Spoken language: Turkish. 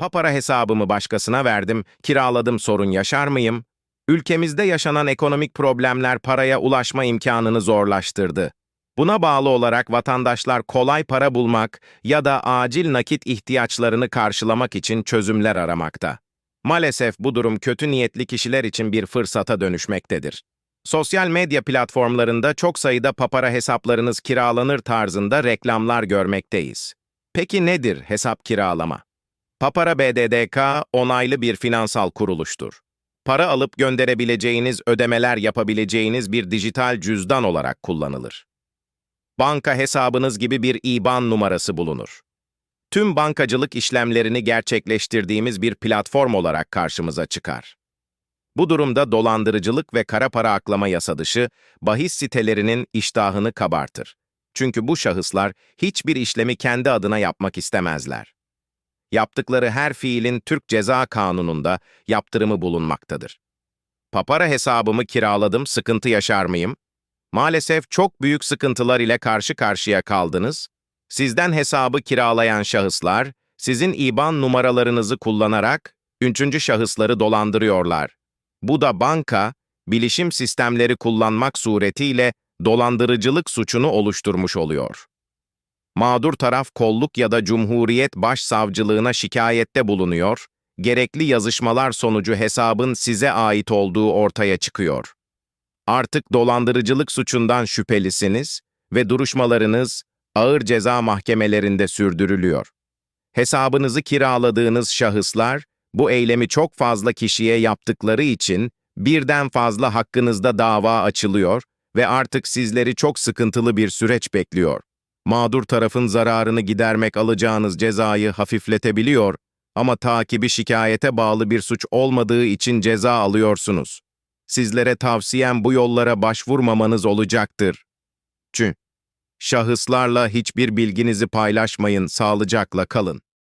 papara hesabımı başkasına verdim, kiraladım sorun yaşar mıyım? Ülkemizde yaşanan ekonomik problemler paraya ulaşma imkanını zorlaştırdı. Buna bağlı olarak vatandaşlar kolay para bulmak ya da acil nakit ihtiyaçlarını karşılamak için çözümler aramakta. Maalesef bu durum kötü niyetli kişiler için bir fırsata dönüşmektedir. Sosyal medya platformlarında çok sayıda papara hesaplarınız kiralanır tarzında reklamlar görmekteyiz. Peki nedir hesap kiralama? Papara BDDK onaylı bir finansal kuruluştur. Para alıp gönderebileceğiniz, ödemeler yapabileceğiniz bir dijital cüzdan olarak kullanılır. Banka hesabınız gibi bir IBAN numarası bulunur. Tüm bankacılık işlemlerini gerçekleştirdiğimiz bir platform olarak karşımıza çıkar. Bu durumda dolandırıcılık ve kara para aklama yasa dışı bahis sitelerinin iştahını kabartır. Çünkü bu şahıslar hiçbir işlemi kendi adına yapmak istemezler. Yaptıkları her fiilin Türk Ceza Kanunu'nda yaptırımı bulunmaktadır. Papara hesabımı kiraladım, sıkıntı yaşar mıyım? Maalesef çok büyük sıkıntılar ile karşı karşıya kaldınız. Sizden hesabı kiralayan şahıslar, sizin IBAN numaralarınızı kullanarak üçüncü şahısları dolandırıyorlar. Bu da banka, bilişim sistemleri kullanmak suretiyle dolandırıcılık suçunu oluşturmuş oluyor. Mağdur taraf kolluk ya da Cumhuriyet Başsavcılığına şikayette bulunuyor, gerekli yazışmalar sonucu hesabın size ait olduğu ortaya çıkıyor. Artık dolandırıcılık suçundan şüphelisiniz ve duruşmalarınız ağır ceza mahkemelerinde sürdürülüyor. Hesabınızı kiraladığınız şahıslar, bu eylemi çok fazla kişiye yaptıkları için birden fazla hakkınızda dava açılıyor ve artık sizleri çok sıkıntılı bir süreç bekliyor. Mağdur tarafın zararını gidermek alacağınız cezayı hafifletebiliyor ama takibi şikayete bağlı bir suç olmadığı için ceza alıyorsunuz. Sizlere tavsiyem bu yollara başvurmamanız olacaktır. Çünkü şahıslarla hiçbir bilginizi paylaşmayın, sağlıcakla kalın.